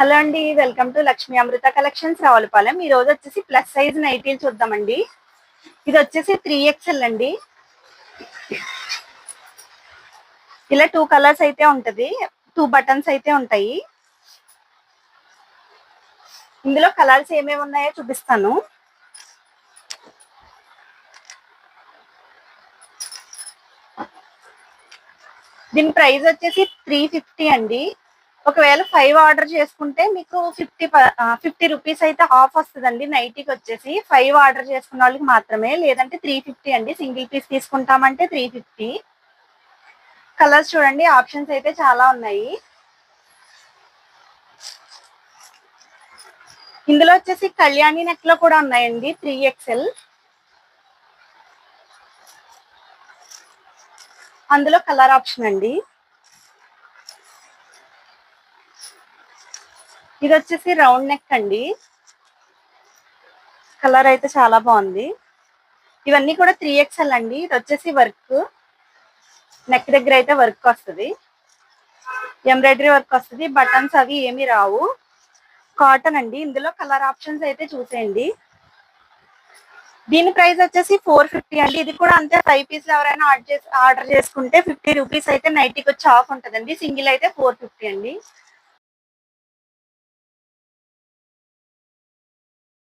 Hello అండి welcome to Lakshmi Amrita collections Ravulapalem. ఈ రోజు వచ్చేసి ప్లస్ సైజ్ నైటీలు చూద్దామండి. ఇది వచ్చేసి త్రీ ఎక్స్ఎల్ అండి. ఇలా టూ కలర్స్ అయితే ఉంటది. టూ బటన్స్ అయితే ఉంటాయి. ఇందులో కలర్స్ ఏమేమి ఉన్నాయో చూపిస్తాను. దీని ప్రైస్ వచ్చేసి త్రీ ఫిఫ్టీ అండి. ఒకవేళ ఫైవ్ ఆర్డర్ చేసుకుంటే మీకు ఫిఫ్టీ ఫిఫ్టీ రూపీస్ అయితే ఆఫ్ వస్తుందండి నైటీకి వచ్చేసి. ఫైవ్ ఆర్డర్ చేసుకున్న వాళ్ళకి మాత్రమే లేదంటే త్రీ ఫిఫ్టీ అండి. సింగిల్ పీస్ తీసుకుంటామంటే త్రీ ఫిఫ్టీ కలర్స్ చూడండి ఆప్షన్స్ అయితే చాలా ఉన్నాయి. ఇందులో వచ్చేసి కళ్యాణి నెక్లో కూడా ఉన్నాయండి త్రీ ఎక్స్ఎల్ అందులో కలర్ ఆప్షన్ అండి. ఇది వచ్చేసి రౌండ్ నెక్ అండి. కలర్ అయితే చాలా బాగుంది. ఇవన్నీ కూడా త్రీ ఎక్స్ఎల్ అండి. ఇది వచ్చేసి వర్క్. నెక్ దగ్గర అయితే వర్క్ వస్తుంది. ఎంబ్రాయిడరీ వర్క్ వస్తుంది. బటన్స్ అవి ఏమి రావు. కాటన్ అండి. ఇందులో కలర్ ఆప్షన్స్ అయితే చూసేయండి. దీని ప్రైస్ వచ్చేసి ఫోర్ ఫిఫ్టీ అండి. ఇది కూడా అంతే ఫైవ్ పీస్ ఎవరైనా ఆర్డర్ చేసి ఆర్డర్ చేసుకుంటే ఫిఫ్టీ రూపీస్ అయితే నైట్కి వచ్చి ఆఫ్ ఉంటుందండి. సింగిల్ అయితే ఫోర్ ఫిఫ్టీ అండి.